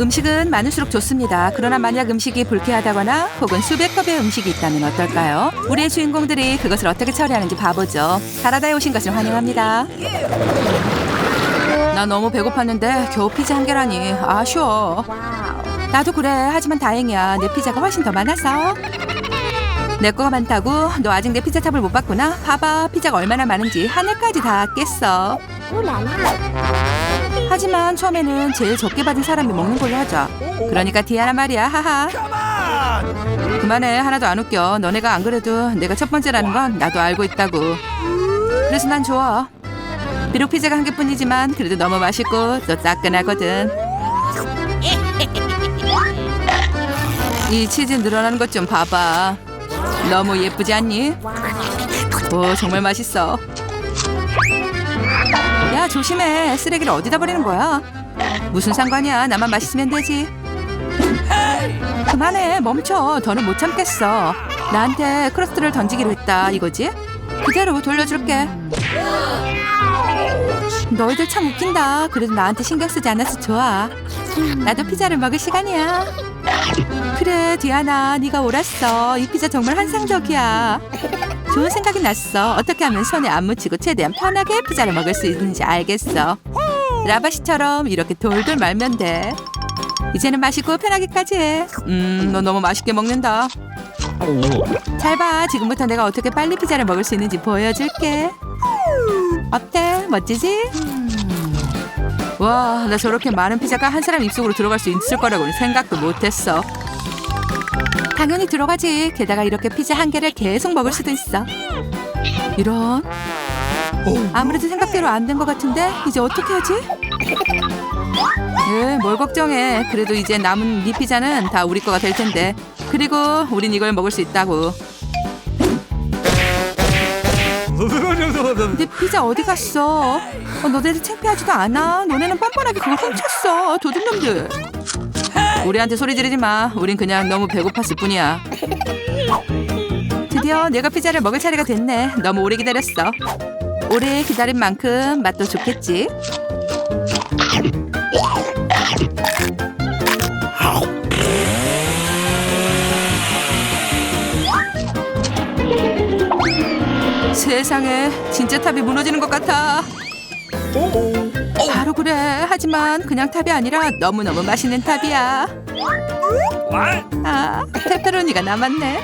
음식은 많을수록 좋습니다. 그러나 만약 음식이 불쾌하다거나 혹은 수백 컵의 음식이 있다면 어떨까요? 우리의 주인공들이 그것을 어떻게 처리하는지 봐보죠. 가라다에 오신 것을 환영합니다. 나 너무 배고팠는데 겨우 피자 한 개라니 아쉬워. 나도 그래. 하지만 다행이야. 내 피자가 훨씬 더 많아서. 내 거가 많다고? 너 아직 내 피자 탑을 못 봤구나? 봐봐. 피자가 얼마나 많은지 하늘까지 다 깼어. 하지만 처음에는 제일 적게 받은 사람이 먹는 걸로 하자. 그러니까 디아나 말이야. 하하. 그만해. 하나도 안 웃겨. 너네가 안 그래도 내가 첫 번째라는 건 나도 알고 있다고. 그래서 난 좋아. 비록 피자가 한 개뿐이지만 그래도 너무 맛있고 또 따끈하거든. 이 치즈 늘어나는 것 좀 봐봐. 너무 예쁘지 않니? 오 정말 맛있어. 야 조심해. 쓰레기를 어디다 버리는 거야? 무슨 상관이야. 나만 맛있으면 되지. 그만해. 멈춰. 더는 못 참겠어. 나한테 크러스트를 던지기로 했다. 이거지? 그대로 돌려줄게. 너희들 참 웃긴다. 그래도 나한테 신경 쓰지 않아서 좋아. 나도 피자를 먹을 시간이야. 그래, 디아나, 네가 옳았어. 이 피자 정말 환상적이야. 좋은 생각이 났어. 어떻게 하면 손에 안 묻히고 최대한 편하게 피자를 먹을 수 있는지 알겠어. 라바시처럼 이렇게 돌돌 말면 돼. 이제는 마시고 편하게까지 해. 음, 너 너무 맛있게 먹는다. 잘 봐. 지금부터 내가 어떻게 빨리 피자를 먹을 수 있는지 보여줄게. 어때? 멋지지? 와, 나 저렇게 많은 피자가 한 사람 입속으로 들어갈 수 있을 거라고는 생각도 못했어. 당연히 들어가지. 게다가 이렇게 피자 한 개를 계속 먹을 수도 있어. 이런. 아무래도 생각대로 안 된 것 같은데 이제 어떻게 하지? 에, 뭘 걱정해. 그래도 이제 남은 네 피자는 다 우리 거가 될 텐데. 그리고 우린 이걸 먹을 수 있다고. 내 피자 어디 갔어? 어, 너네들 창피하지도 않아. 너네는 뻔뻔하게 그걸 훔쳤어. 도둑놈들. 우리한테 소리 지르지 마. 우린 그냥 너무 배고팠을 뿐이야. 드디어 내가 피자를 먹을 차례가 됐네. 너무 오래 기다렸어. 오래 기다린 만큼 맛도 좋겠지. 세상에 진짜 탑이 무너지는 것 같아. 바로 그래. 하지만 그냥 탑이 아니라 너무너무 맛있는 탑이야. 아, 페페로니가 남았네.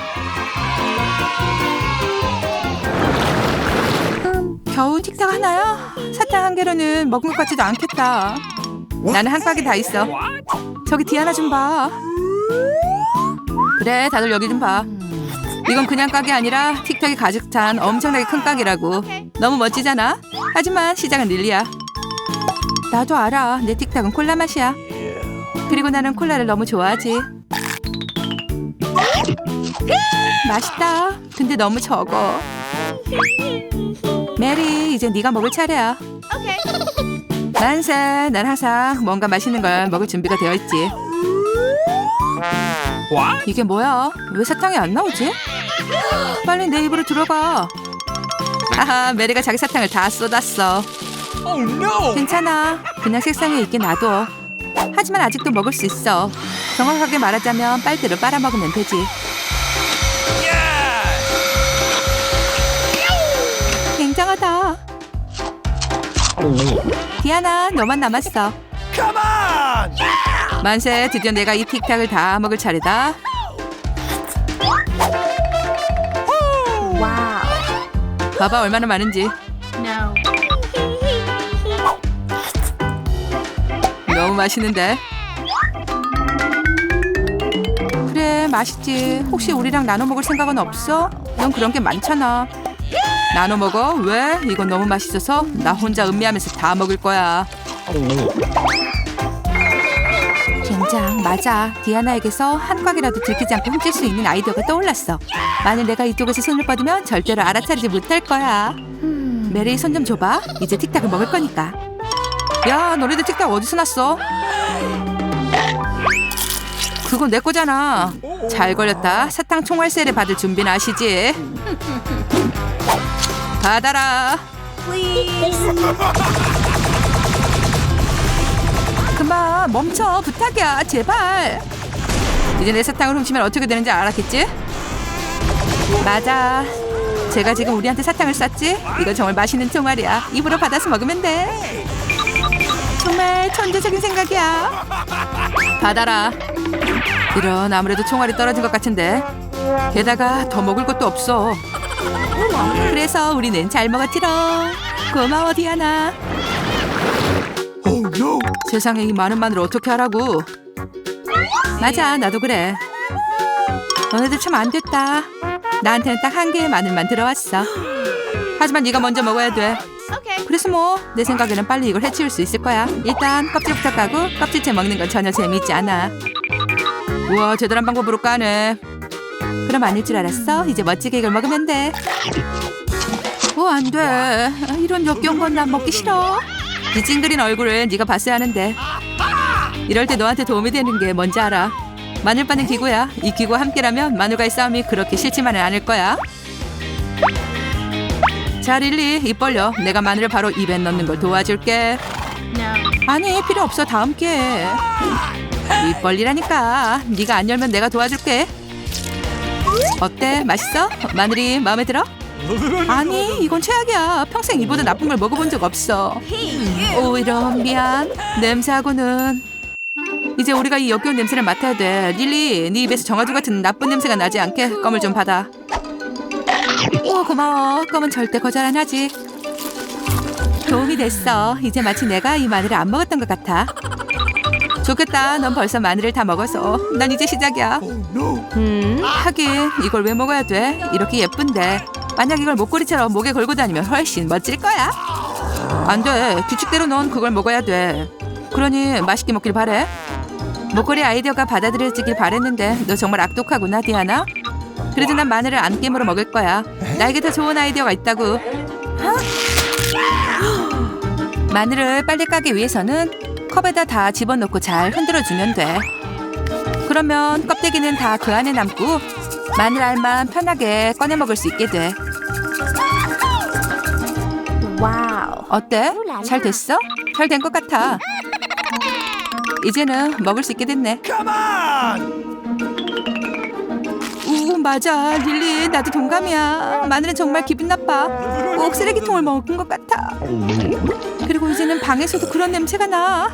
음, 겨우 틱탁 하나야? 사탕 한 개로는 먹은 것 같지도 않겠다. 나는 한 꽉이 다 있어. 저기 디아나 좀 봐. 그래, 다들 여기 좀 봐. 이건 그냥 깍이 아니라 틱톡이 가득 찬 엄청나게 큰 깍이라고. 너무 멋지잖아. 하지만 시작은 릴리야. 나도 알아. 내 틱탁은 콜라 맛이야. 그리고 나는 콜라를 너무 좋아하지. 맛있다. 근데 너무 적어. 메리, 이제 네가 먹을 차례야. 만세. 난 항상 뭔가 맛있는 걸 먹을 준비가 되어 있지. 이게 뭐야? 왜 사탕이 안 나오지? 빨리 내 입으로 들어가. 하하, 메리가 자기 사탕을 다 쏟았어. Oh no! 괜찮아. 그냥 책상에 있게 놔둬. 하지만 아직도 먹을 수 있어. 정확하게 말하자면 빨대로 빨아먹으면 되지. 굉장하다. 디아나, 너만 남았어. Come on! 만세, 드디어 내가 이 틱탁을 다 먹을 차례다. 봐봐 얼마나 많은지. 너무 맛있는데. 그래, 맛있지. 혹시 우리랑 나눠 먹을 생각은 없어? 넌 그런 게 많잖아. 나눠 먹어? 왜? 이건 너무 맛있어서 나 혼자 음미하면서 다 먹을 거야. 굉장 맞아. 디아나에게서 한 꽉이라도 들키지 않고 훔칠 수 있는 아이디어가 떠올랐어. 만일 내가 이쪽에서 손을 뻗으면 절대로 알아차리지 못할 거야. 메리 손 좀 줘봐. 이제 틱탁을 먹을 거니까. 야, 너네들 틱탁 어디서 났어? 그건 내 거잖아. 잘 걸렸다. 사탕 총알세를 받을 준비는 아시지? 받아라. 멈춰 부탁이야 제발. 이제 내 사탕을 훔치면 어떻게 되는지 알았겠지? 맞아. 제가 지금 우리한테 사탕을 쐈지? 이거 정말 맛있는 총알이야. 입으로 받아서 먹으면 돼. 정말 천재적인 생각이야. 받아라. 이런 아무래도 총알이 떨어진 것 같은데. 게다가 더 먹을 것도 없어. 그래서 우리는 잘 먹었지롱. 고마워 디아나. No! 세상에 이 많은 마늘 어떻게 하라고? 맞아, 나도 그래. 너네들 참 안 됐다. 나한테는 딱 한 개의 마늘만 들어왔어. 하지만 네가 먼저 먹어야 돼. 그래서 뭐 내 생각에는 빨리 이걸 해치울 수 있을 거야. 일단 껍질부터 까고 껍질째 먹는 건 전혀 재미있지 않아. 우와, 제대로 한 방법으로 까네. 그럼 아닐 줄 알았어? 이제 멋지게 이걸 먹으면 돼. 오, 안 돼. 이런 역겨운 건 난 먹기 싫어. 이 찡그린 얼굴을 네가 봤어야 하는데. 이럴 때 너한테 도움이 되는 게 뭔지 알아? 마늘 빠는 기구야. 이 기구와 함께라면 마늘과의 싸움이 그렇게 싫지만은 않을 거야. 자 릴리 입 벌려. 내가 마늘을 바로 입에 넣는 걸 도와줄게. 아니 필요 없어. 다 함께 입 벌리라니까. 네가 안 열면 내가 도와줄게. 어때? 맛있어? 마늘이 마음에 들어? 아니 이건 최악이야. 평생 이보다 나쁜 걸 먹어본 적 없어. 오 이런 미안. 냄새하고는. 이제 우리가 이 역겨운 냄새를 맡아야 돼. 릴리 네 입에서 정화조 같은 나쁜 냄새가 나지 않게 껌을 좀 받아. 오 고마워. 껌은 절대 거절 안 하지. 도움이 됐어. 이제 마치 내가 이 마늘을 안 먹었던 것 같아. 좋겠다. 넌 벌써 마늘을 다 먹어서. 난 이제 시작이야. Oh! 음, 하긴 이걸 왜 먹어야 돼? 이렇게 예쁜데 만약 이걸 목걸이처럼 목에 걸고 다니면 훨씬 멋질 거야. 안 돼. 규칙대로 넌 그걸 먹어야 돼. 그러니 맛있게 먹길 바래. 목걸이 아이디어가 받아들여지길 바랬는데 너 정말 악독하구나 디아나. 그래도 난 마늘을 안 깨물어 먹을 거야. 나에게 더 좋은 아이디어가 있다고. 마늘을 빨리 까기 위해서는 컵에다 다 집어넣고 잘 흔들어주면 돼. 그러면 껍데기는 다 그 안에 남고 마늘 알만 편하게 꺼내 먹을 수 있게 돼. 와우. 어때? 잘 됐어? 잘 된 것 같아. 이제는 먹을 수 있게 됐네. 우 맞아 릴리 나도 동감이야. 마늘은 정말 기분 나빠. 꼭 쓰레기통을 먹은 것 같아. 그리고 이제는 방에서도 그런 냄새가 나.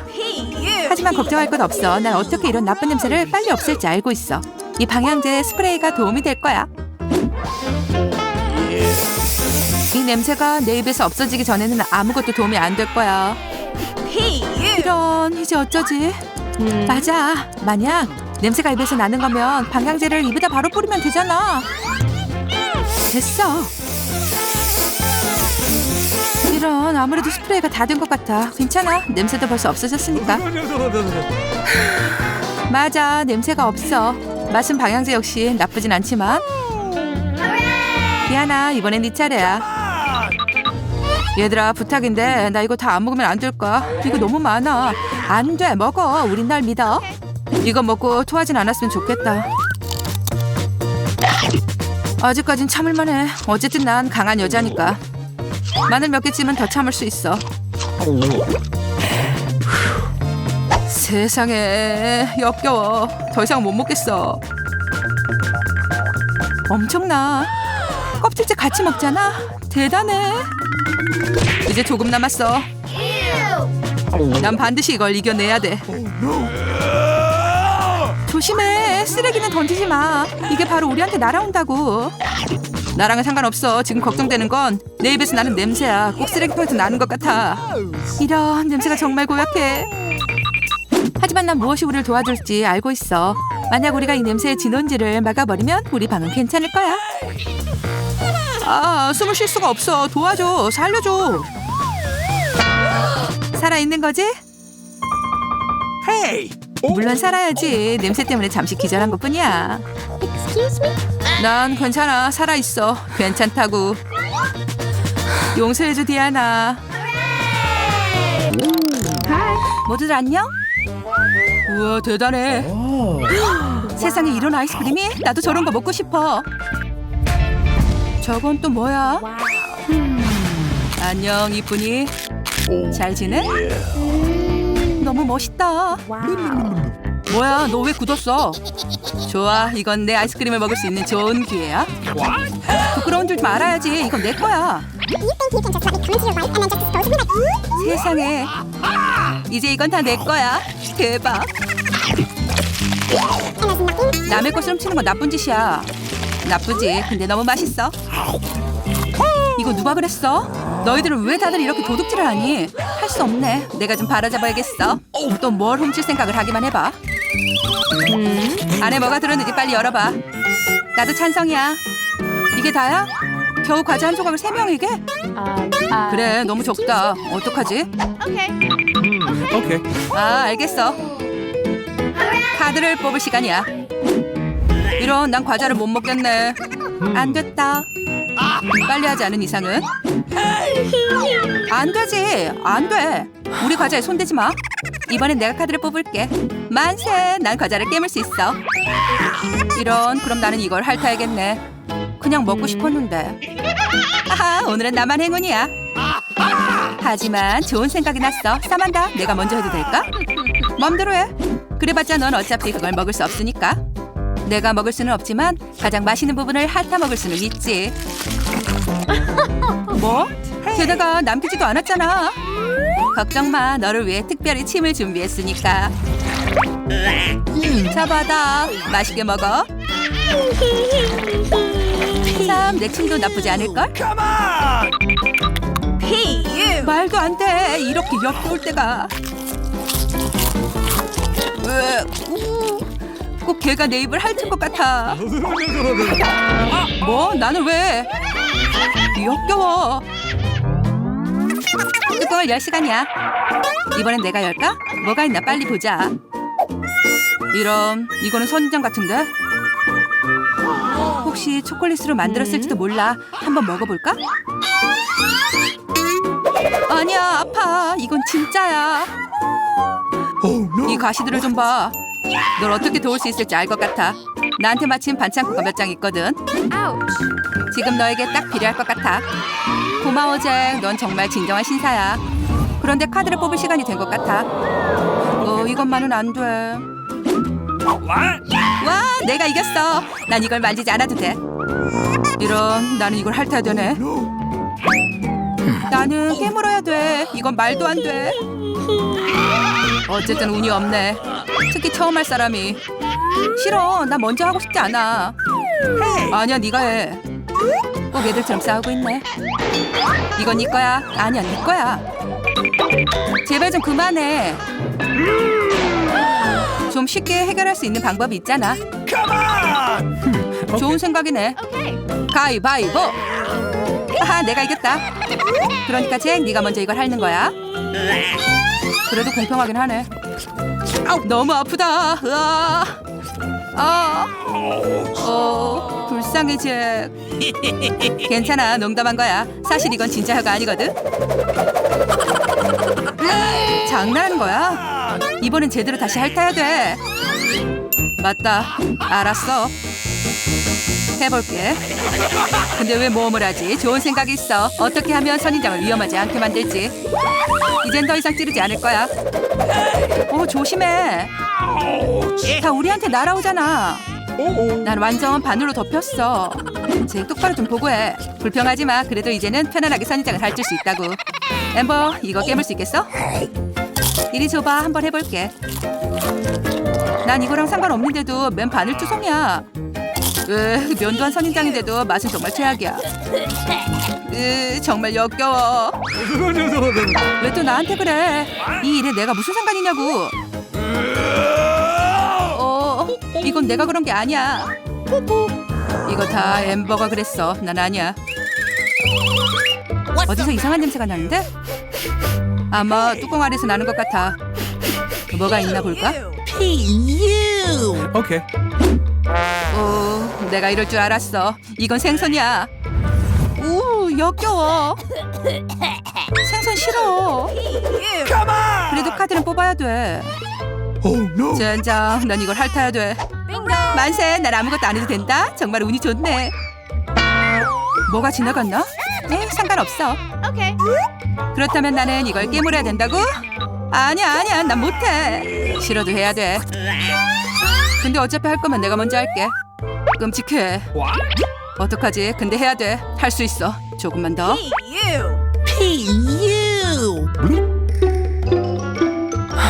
하지만 걱정할 것 없어. 난 어떻게 이런 나쁜 냄새를 빨리 없앨지 알고 있어. 이 방향제 스프레이가 도움이 될 거야. 이 냄새가 내 입에서 없어지기 전에는 아무것도 도움이 안 될 거야. 이런 이제 어쩌지? 맞아. 만약 냄새가 입에서 나는 거면 방향제를 입에다 바로 뿌리면 되잖아. 됐어. 이런 아무래도 스프레이가 다 된 것 같아. 괜찮아. 냄새도 벌써 없어졌으니까. 맞아. 냄새가 없어. 맛은 방향제 역시 나쁘진 않지만. 미안아. 이번엔 네 차례야. 얘들아 부탁인데 나 이거 다 안 먹으면 안 될까? 이거 너무 많아. 안 돼. 먹어. 우린 날 믿어. 이거 먹고 토하진 않았으면 좋겠다. 아직까진 참을만 해. 어쨌든 난 강한 여자니까. 마늘 몇 개쯤은 더 참을 수 있어. 세상에 역겨워. 더 이상 못 먹겠어. 엄청나. 껍질째 같이 먹잖아. 대단해. 이제 조금 남았어. 난 반드시 이걸 이겨내야 돼. 조심해. 쓰레기는 던지지 마. 이게 바로 우리한테 날아온다고. 나랑은 상관없어. 지금 걱정되는 건 내 입에서 나는 냄새야. 꼭 쓰레기통에서 나는 것 같아. 이런 냄새가 정말 고약해. 하지만 난 무엇이 우리를 도와줄지 알고 있어. 만약 우리가 이 냄새의 진원지를 막아버리면 우리 방은 괜찮을 거야. 아, 숨을 쉴 수가 없어. 도와줘. 살려줘. 살아 있는 거지? Hey! 물론 살아야지. 냄새 때문에 잠시 기절한 것 뿐이야. Excuse me? 난 괜찮아. 살아 있어. 괜찮다고. 용서해줘, 디아나. 모두들 안녕? 우와, 대단해. 세상에 이런 아이스크림이? 나도 저런 거 먹고 싶어. 저건 또 뭐야? 안녕, 이쁜이. 잘 지내? 너무 멋있다. 뭐야, 너 왜 굳었어? 좋아, 이건 내 아이스크림을 먹을 수 있는 좋은 기회야. 부끄러운 줄 좀 알아야지. 이건 내 거야. 세상에. 이제 이건 다 내 거야. 대박. 남의 것을 훔치는 건 나쁜 짓이야. 나쁘지. 근데 너무 맛있어. 이거 누가 그랬어? 너희들은 왜 다들 이렇게 도둑질을 하니? 할 수 없네. 내가 좀 바라잡아야겠어. 또 뭘 훔칠 생각을 하기만 해봐. 음, 안에 뭐가 들었는지 빨리 열어봐. 나도 찬성이야. 이게 다야? 겨우 과자 한 조각을 세 명에게? Um, uh, 그래, 너무 적다. 어떡하지? Okay. 아, 알겠어. 카드를 뽑을 시간이야. 이런 난 과자를 못 먹겠네. 안 됐다. 빨리 하지 않은 이상은 안 되지. 안 돼. 우리 과자에 손대지 마. 이번엔 내가 카드를 뽑을게. 만세. 난 과자를 깨물 수 있어. 이런 그럼 나는 이걸 핥아야겠네. 그냥 먹고 싶었는데. 하하, 오늘은 나만 행운이야. 하지만 좋은 생각이 났어. 사만다, 내가 먼저 해도 될까? 맘대로 해. 그래봤자 넌 어차피 그걸 먹을 수 없으니까. 내가 먹을 수는 없지만 가장 맛있는 부분을 핥아 먹을 수는 있지. 뭐? 게다가 남기지도 않았잖아. 걱정 마, 너를 위해 특별히 침을 준비했으니까. 자, 받아. 맛있게 먹어. 참, 내 침도 나쁘지 않을걸? 말도 안 돼. 이렇게 역겨울 때가. 꼭 걔가 내 입을 핥은 것 같아. 뭐? 나는 왜? 역겨워. 뚜껑을 열 시간이야. 이번엔 내가 열까? 뭐가 있나 빨리 보자. 이런, 이거는 선인장 같은데? 혹시 초콜릿으로 만들었을지도 몰라. 한번 먹어볼까? 아니야, 아파. 이건 진짜야. Oh! 이 가시들을 좀 봐. 널 어떻게 도울 수 있을지 알 것 같아. 나한테 마침 반창고가 몇 장 있거든. 지금 너에게 딱 필요할 것 같아. 고마워, 잭. 넌 정말 진정한 신사야. 그런데 카드를 뽑을 시간이 된 것 같아. 어, 이것만은 안 돼. 와, 내가 이겼어. 난 이걸 만지지 않아도 돼. 이런, 나는 이걸 핥아야 되네. 나는 깨물어야 돼. 이건 말도 안 돼. 어쨌든 운이 없네. 특히 처음 할 사람이. 싫어. 나 먼저 하고 싶지 않아. 아니야, 네가 해. 꼭 애들처럼 싸우고 있네. 이건 네 거야. 아니야, 네 거야. 제발 좀 그만해. 좀 쉽게 해결할 수 있는 방법이 있잖아. 좋은 생각이네. 가위바위보. 하하, 내가 이겼다. 그러니까 잭, 네가 먼저 이걸 핥는 거야. 그래도 공평하긴 하네. 아우, 너무 아프다. 으아. 아. 어, 불쌍해 잭. 괜찮아, 농담한 거야. 사실 이건 진짜 혀가 아니거든. 장난하는 거야? 이번엔 제대로 다시 핥아야 돼. 맞다. 알았어. 해볼게. 근데 왜 모험을 하지? 좋은 생각이 있어. 어떻게 하면 선인장을 위험하지 않게 만들지? 이젠 더 이상 찌르지 않을 거야. 오, 조심해. 다 우리한테 날아오잖아. 난 완전 바늘로 덮였어. 제 똑바로 좀 보고 해. 불평하지 마. 그래도 이제는 편안하게 선인장을 핥을 수 있다고. 엠버, 이거 깨물 수 있겠어? 이리 줘봐. 한번 해볼게. 난 이거랑 상관없는데도 맨 바늘 투성이야. 으, 면도한 선인장인데도 맛은 정말 최악이야. 으, 정말 역겨워. 왜 또 나한테 그래? 이 일에 내가 무슨 상관이냐고. 어, 이건 내가 그런 게 아니야. 이거 다 엠버가 그랬어. 난 아니야. 어디서 이상한 냄새가 나는데? 아마 뚜껑 아래서 나는 것 같아. 뭐가 있나 볼까? Okay. 오, 내가 이럴 줄 알았어. 이건 생선이야. 우, 역겨워. 생선 싫어. Come on! 그래도 카드는 뽑아야 돼. Oh no! 젠장, 난 이걸 핥아야 돼. 만세, 난 아무것도 안 해도 된다. 정말 운이 좋네. 뭐가 지나갔나? 네, 상관없어. Okay. 그렇다면 나는 이걸 깨물어야 된다고? 아니야 아니야 난 못해 싫어도 해야 돼 근데 어차피 할 거면 내가 먼저 할게 끔찍해. What? 어떡하지? 근데 해야 돼 할 수 있어. 조금만 더.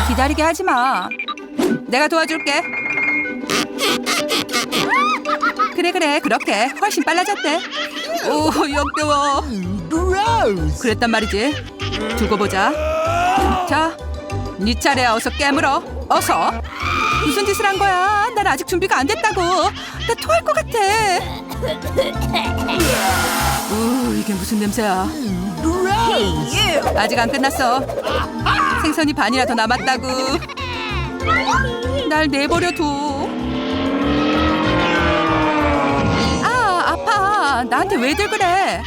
기다리게 하지 마. 내가 도와줄게. 그래 그래. 그렇게. 훨씬 빨라졌대. 오 역겨워. 그랬단 말이지. 두고 보자. 자, 네 차례야. 어서 깨물어. 어서. 무슨 짓을 한 거야? 난 아직 준비가 안 됐다고. 나 토할 것 같아. 우, 이게 무슨 냄새야? 아직 안 끝났어. 생선이 반이나 더 남았다고. 날 내버려둬. 아, 아파. 나한테 왜들 그래?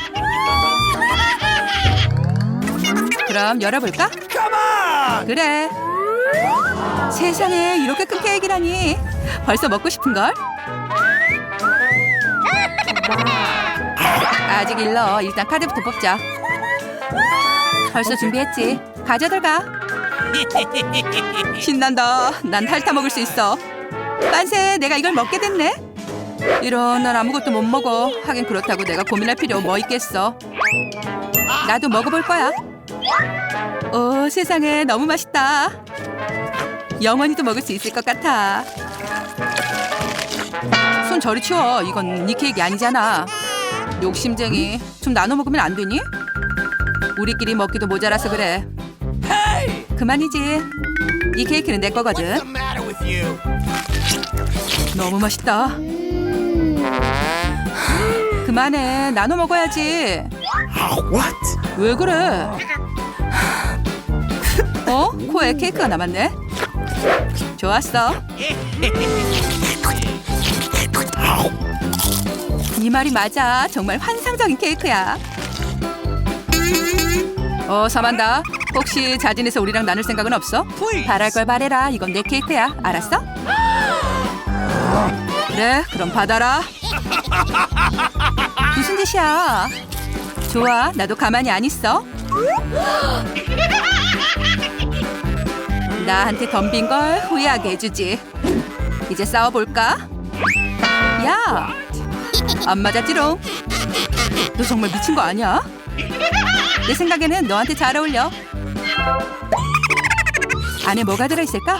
그럼 열어볼까? 그래. 세상에 이렇게 큰 케이크라니. 벌써 먹고 싶은걸? 아직 일러. 일단 카드부터 뽑자. 벌써 준비했지. 가져들가. 신난다. 난 핥아 먹을 수 있어. 만세, 내가 이걸 먹게 됐네. 이런 난 아무것도 못 먹어. 하긴 그렇다고 내가 고민할 필요 뭐 있겠어. 나도 먹어볼 거야. 오 세상에 너무 맛있다. 영원히도 먹을 수 있을 것 같아. 손 저리 치워. 이건 네 케이크 아니잖아. 욕심쟁이. 좀 나눠 먹으면 안 되니? 우리끼리 먹기도 모자라서 그래. 그만이지. 이 케이크는 내 거거든. 너무 맛있다. 그만해. 나눠 먹어야지. What? 왜 그래? 어? 코에 케이크가 남았네. 좋았어. 네 말이 맞아. 정말 환상적인 케이크야. 어, 사만다. 혹시 자진해서 우리랑 나눌 생각은 없어? 바랄 걸 바래라. 이건 내 케이크야. 알았어? 그래, 그럼 받아라. 무슨 짓이야? 좋아, 나도 가만히 안 있어. 나한테 덤빈 걸 후회하게 해주지. 이제 싸워볼까? 야, 안 맞았지롱. 너 정말 미친 거 아니야? 내 생각에는 너한테 잘 어울려. 안에 뭐가 들어있을까?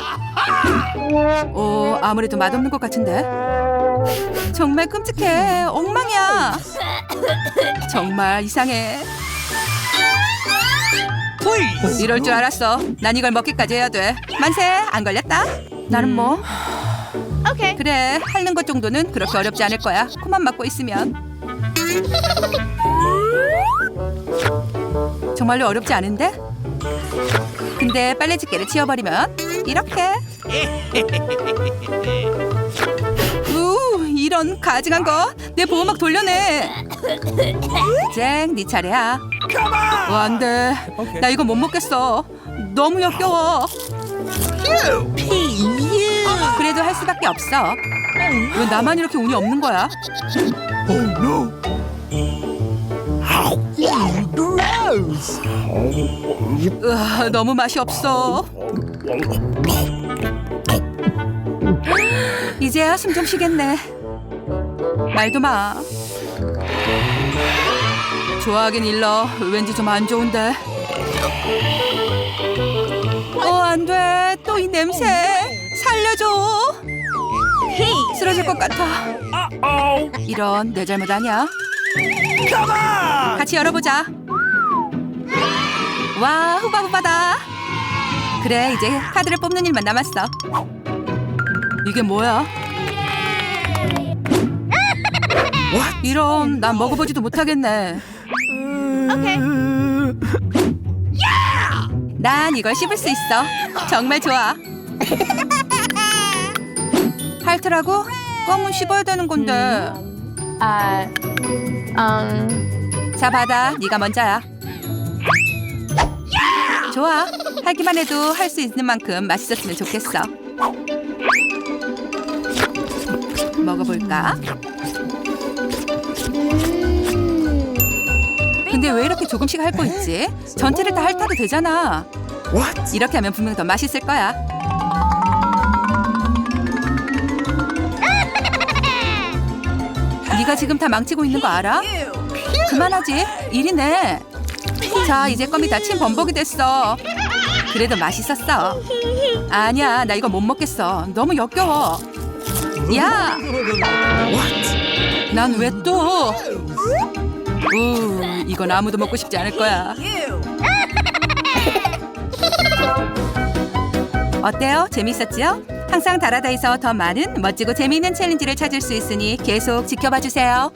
오, 아무래도 맛없는 것 같은데. 정말 끔찍해. 엉망이야. 정말 이상해. Please! 이럴 줄 알았어. 난 이걸 먹기까지 해야 돼. 만세, 안 걸렸다. 나는 뭐 Okay. 그래 핥는 것 정도는 그렇게 어렵지 않을 거야. 코만 막고 있으면. 정말로 어렵지 않은데? 근데 빨래 집게를 치워버리면 이렇게. 우 이런 가증한 거 내 보호막 돌려내. 잭, 네 차례야. 어, 안 돼. 나 이거 못 먹겠어. 너무 역겨워. 그래도 할 수밖에 없어. 왜 나만 이렇게 운이 없는 거야? Oh! 으아, 너무 맛이 없어. 이제야 숨 좀 쉬겠네. 말도 마. 좋아하긴 일러. 왠지 좀 안 좋은데. 어, 안 돼. 또 이 냄새. 살려줘. 쓰러질 것 같아. 이런 내 잘못 아니야. 같이 열어보자. 와, 후바후바다. 그래, 이제 카드를 뽑는 일만 남았어. 이게 뭐야? 이런, 난 먹어보지도 못하겠네. Okay. 난 이걸 씹을 수 있어. 정말 좋아. 핥으라고? 껌은 씹어야 되는 건데. Uh, um, 자, 받아. 네가 먼저야. 좋아. 하기만 해도 할 수 있는 만큼 맛있었으면 좋겠어. 먹어볼까? 근데 왜 이렇게 조금씩 핥고 있지? 전체를 다 핥아도 되잖아. What? 이렇게 하면 분명 더 맛있을 거야. 네가 지금 다 망치고 있는 거 알아? 그만하지. 일이네. 자, 이제 껌이 다 침 범벅이 됐어. 그래도 맛있었어. 아니야, 나 이거 못 먹겠어. 너무 역겨워. 야? 난 왜 또? 우, 이건 아무도 먹고 싶지 않을 거야. 어때요? 재밌었지요? 항상 다라다에서 더 많은 멋지고 재미있는 챌린지를 찾을 수 있으니 계속 지켜봐 주세요.